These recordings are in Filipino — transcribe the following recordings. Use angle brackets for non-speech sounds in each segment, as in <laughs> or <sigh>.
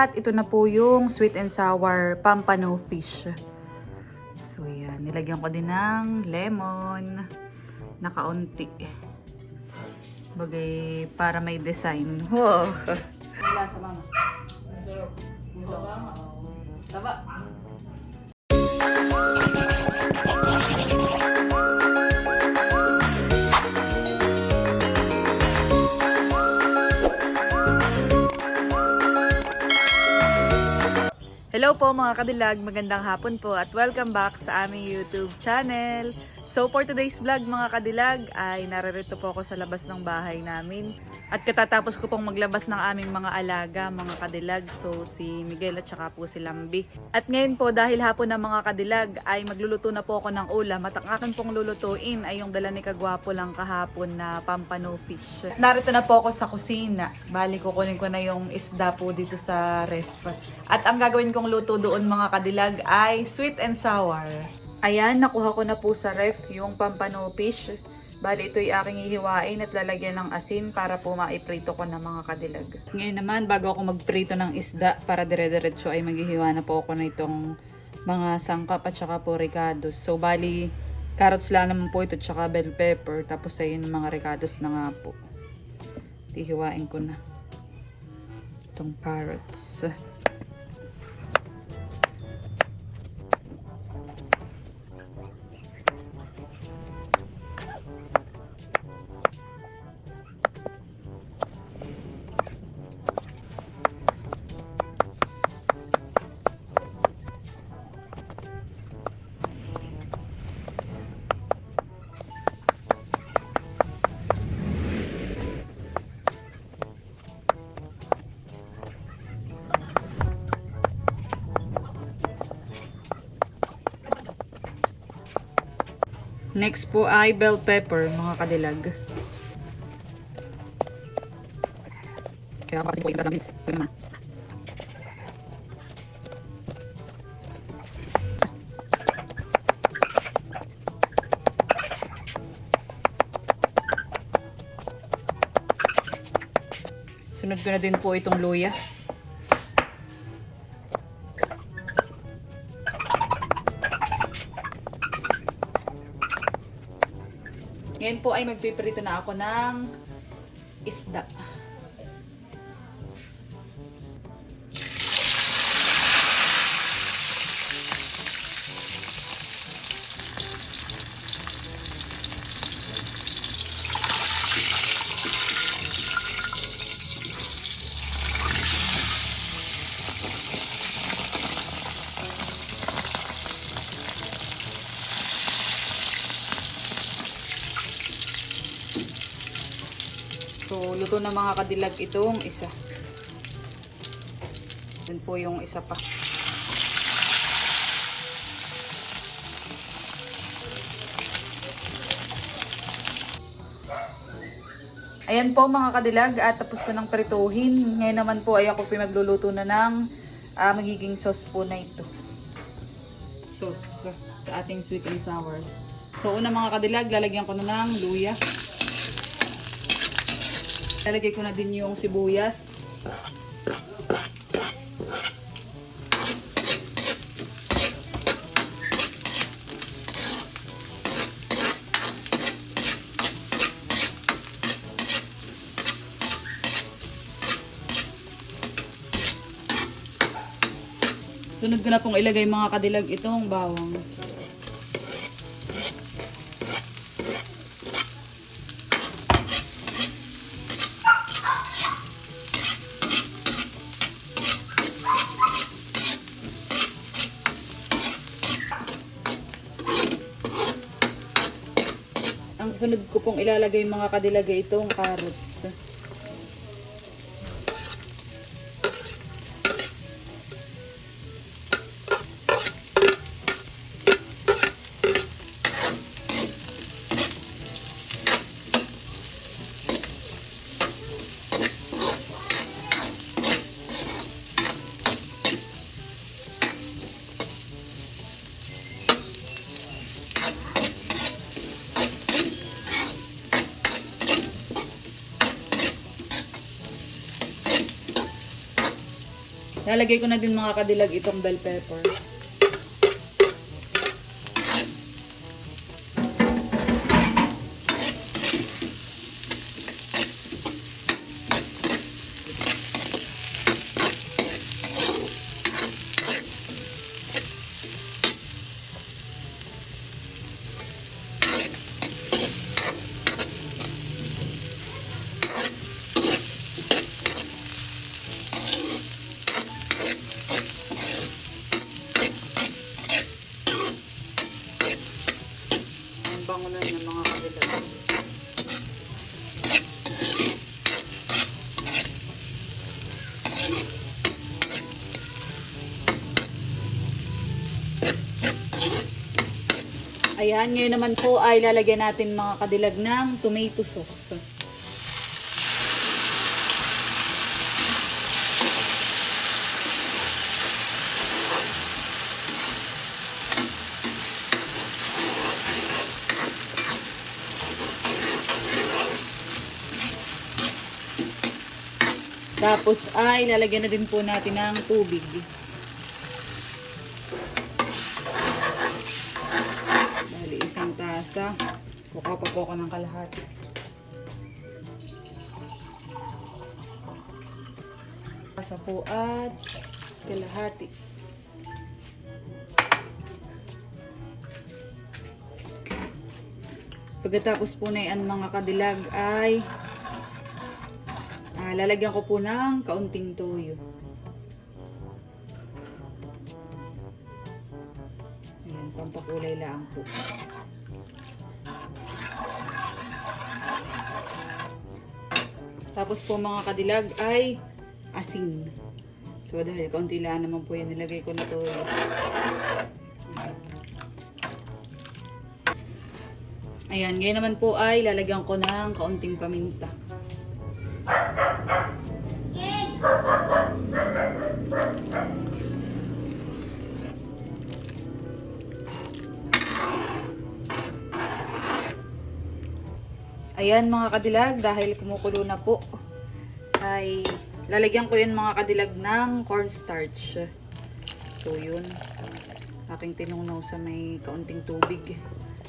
At ito na po yung sweet and sour pampano fish. So yan, nilagyan ko din ng lemon na kaunti. Bagay para may design. Wow! Wala sa mama. Taba. Hello po mga kadilag, magandang hapon po at welcome back sa aming YouTube channel. So for today's vlog mga kadilag ay naririto po ako sa labas ng bahay namin. At katatapos ko pong maglabas ng aming mga alaga, mga kadilag. So si Miguel at saka po si Lambi. At ngayon po dahil hapon na mga kadilag ay magluluto na po ako ng ulam. At ang akin pong lulutuin ay yung dala ni Kagwapo lang kahapon na pampano fish. Narito na po ako sa kusina. Bali kukunin ko na yung isda po dito sa ref. At ang gagawin kong luto doon mga kadilag ay sweet and sour. Ayan, nakuha ko na po sa ref yung pampano fish. Bali, ito'y aking hihiwain at lalagyan ng asin para po maiprito ko ng mga kadilag. Ngayon naman, bago ako magprito ng isda para dire-diretso ay maghihiwa na po ako na itong mga sangkap at saka po ricados. So, bali, carrots lang naman po ito at saka bell pepper. Tapos ayun mga ricados na nga po. Tihiwain ko na itong carrots. Next po ay bell pepper, mga kadilag. Kaya kasi po namin. Ito naman. Sunod ko na din po itong luya. Ngayon po ay magpiprito na ako ng isda. Luto na mga kadilag itong isa. Yan po yung isa pa. Ayan po mga kadilag at tapos ko ng prituhin. Ngayon naman po ay ako pinagluluto na ng ah, magiging sauce po na ito. Sauce sa ating sweet and sour. So una mga kadilag, lalagyan ko na ng luya. Lalagay ko na din yung sibuyas. Sunod ko na pong ilagay mga kadilag itong bawang. Sunod ko pong ilalagay mga kadilagay itong carrots. Lalagay ko na din mga kadilag itong bell pepper. Ang bango na ng mga kadilag. Ayan, ngayon naman po ay lalagyan natin mga kadilag ng tomato sauce. Tapos ay lalagyan na din po natin ng tubig. Kukuha pa po ako ng kalahati. Tasa po at kalahati. Pagkatapos po na yan mga kadilag ay Ah, lalagyan ko po ng kaunting toyo. Ayan, pampakulay lang po. Tapos po mga kadilag ay asin. So dahil kaunti lang naman po yan, nilagay ko na toyo. Ayan, ngayon naman po ay lalagyan ko ng kaunting paminta. Ayan mga kadilag, dahil kumukulo na po, ay lalagyan ko yun mga kadilag ng cornstarch. So yun, aking tinunaw sa may kaunting tubig.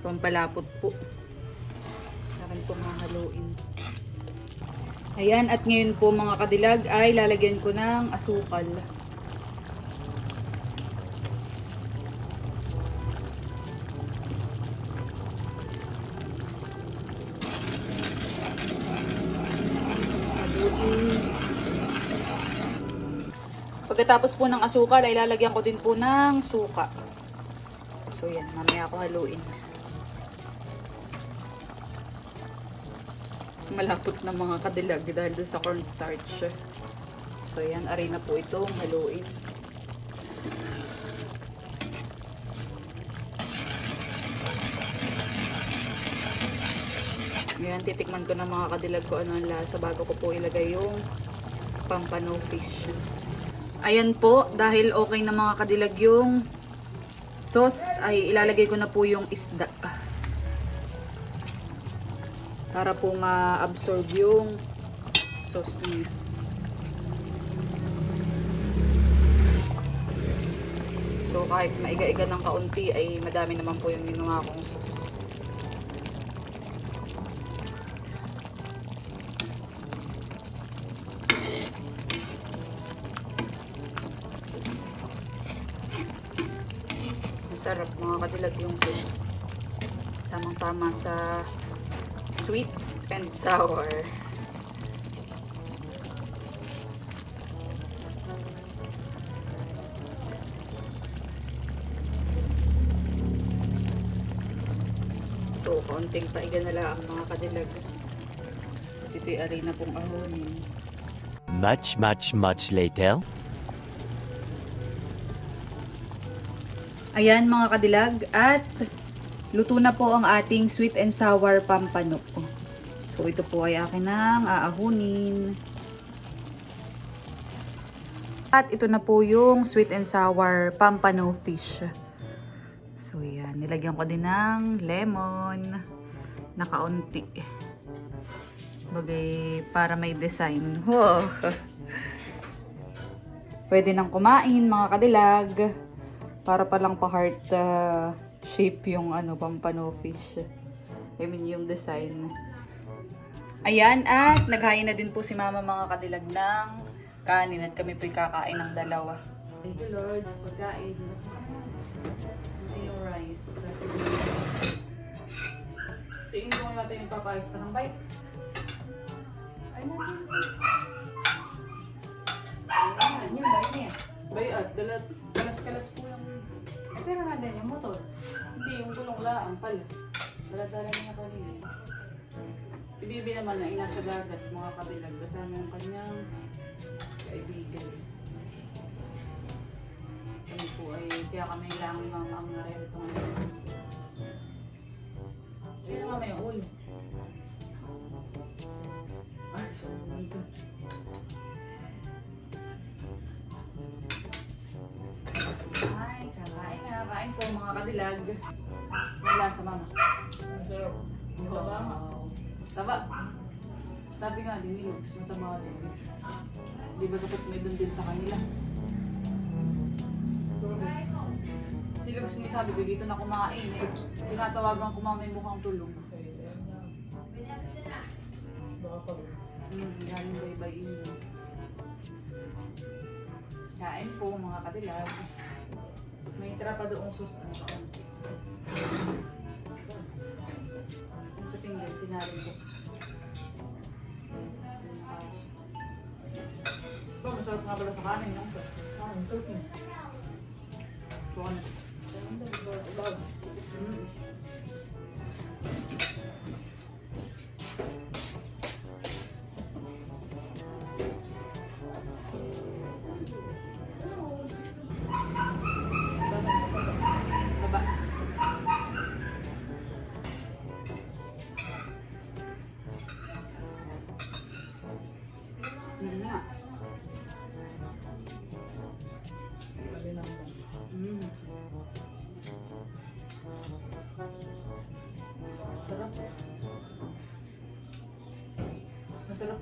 Pampalapot po. Akin po hahaluin. Ayan, at ngayon po mga kadilag ay lalagyan ko ng asukal. Pagkatapos po ng asukal ay lalagyan ko din po ng suka. So yan, mamaya ako haluin. malapot na mga kadilag dahil doon sa cornstarch. So yan, aray na po itong haluin. Ngayon, titikman ko ng mga kadilag ko ano ang lasa bago ko po ilagay yung pampano fish. Ayan po, dahil okay na mga kadilag yung sauce, ay ilalagay ko na po yung isda para po ma-absorb yung sauce niya. So kahit maiga-iga ng kaunti ay madami naman po yung ginawa kong sauce. Masarap mga kadilag yung sauce. Tamang-tama sa sweet and sour. So, konting paiga na lang ang mga kadilag. At ito'y arena pong ahonin. Much, much, much later. Ayan mga kadilag at luto na po ang ating sweet and sour pampano. So ito po ay akin ng aahunin. At ito na po yung sweet and sour pampano fish. So yan, nilagyan ko din ng lemon na kaunti. Bagay para may design. Wow. <laughs> pwede nang kumain mga kadilag. Para palang pa heart ah, shape yung ano, pampano fish. I mean, yung design. Ayan, at naghain na din po si mama mga kadilag ng kanin at kami po'y kakain ng dalawa. Thank you Lord, pagkain. Ito yung rice. So, yun kung natin yung papayos pa ng bike. Ay, natin. Ayan, yung bike niya. Bayat, dala, kalas-kalas po yung... Ay, pero nandun yung motor. Hindi, yung gulong laang pala. Dala-dala niya kanina. Si Bibi naman ay nasa dagat, mga kabilag. Kasama yung kanyang kaibigan. Kami po ay, kaya kami lang ni mama ang narito ngayon. Sino mama yung ulo? Ay, sorry. Ay, Kain po mga kadilag. Wala sa mama. Wow. Taba. Sabi nga din ni Lux, mataba din. Di ba dapat may doon din sa kanila? Si Lux nga sabi ko, dito na kumain eh. Tinatawagan ko mamay mukhang tulong. Hmm, galing bye-bye inyo. Kain po mga kadilag. May tira pa doong sus. Ano ka? Yung sa pinggan, sinabi ko. Ba, masarap nga pala sa kanin yung sus. Ang sarap yun. Buka na. Mm. Baba.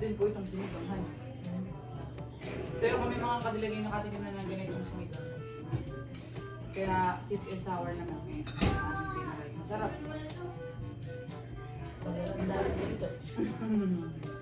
Din po itong sinigang. Pero kami mga kadilagay nakatikim na ng ganitong sinigang. Kaya sweet and sour naman eh. Aming tinalay. Masarap. Sarap. <laughs>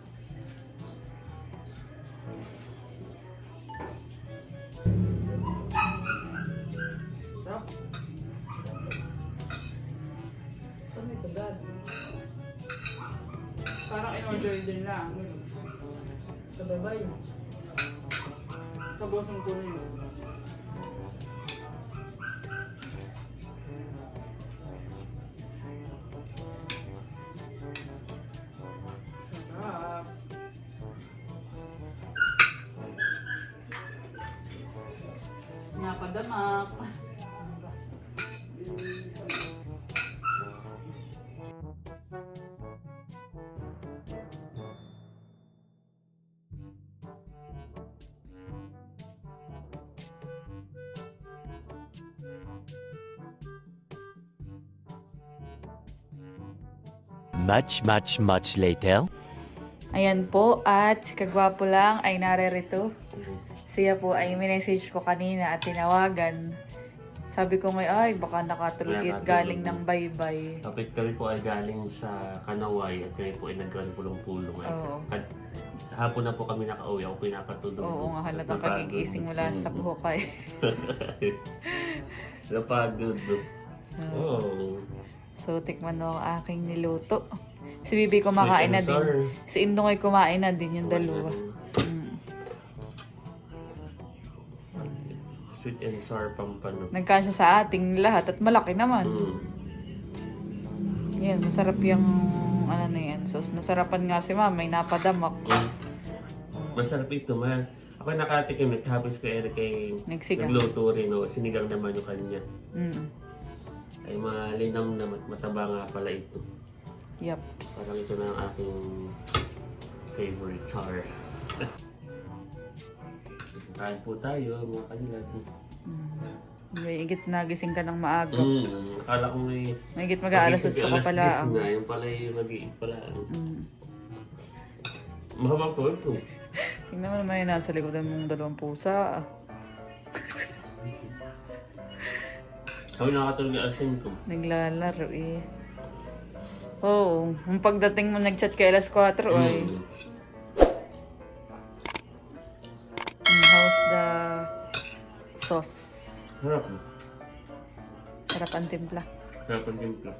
Sa bosong ko na yun. Much, much, much later. Ayan po, at Kagwapo lang ay naririto. Siya po ay minessage ko kanina at tinawagan. Sabi ko ngay, ay baka nakatulog it Nakatulog. galing ng baybay. Kapit kami po ay galing sa Kanaway at kami po ay nag-run pulong-pulong. Ay, Oo. kad- hapon na po kami nakauwi. Ako po yung nakatulog. Oo nga, Napagod. pagigising mula sa buhokay. <laughs> Napagod. <laughs> Oo. So, tikman mo ang aking niluto. Si Bibi kumakain na din. Si Indong ay kumain na din yung dalawa. Mm. Sweet and sour pampano. Nagkasya sa ating lahat at malaki naman. Mm. Yan, masarap yung ano na yan. So, nasarapan nga si mama, may napadamak. Mm. Masarap ito. Ma ako nakatikim at tapos ko Eric ay Nagsigang. nagluto rin. O, sinigang naman yung kanya. Mm. Ay malinam na at mataba nga pala ito. Yups. Parang ito na ang aking favorite char. <laughs> Kain po tayo, mga kanilag. Mm. May igit na gising ka ng maaga. Mm, akala ko may... May igit mag-aalas magising 8 ka alas pala. 10 na, yung pala yung mag-iit pala. Mm. Mahaba po ito. <laughs> Tingnan mo naman yung nasa likodan mong dalawang pusa. <laughs> Kami nakatulog yung asin ko. Naglalaro eh. Oo. Oh, yung pagdating mo nag-chat kay alas 4 ay. Mm. Mm, how's the sauce? Harap. Sarap ang timpla. Harap ang timpla.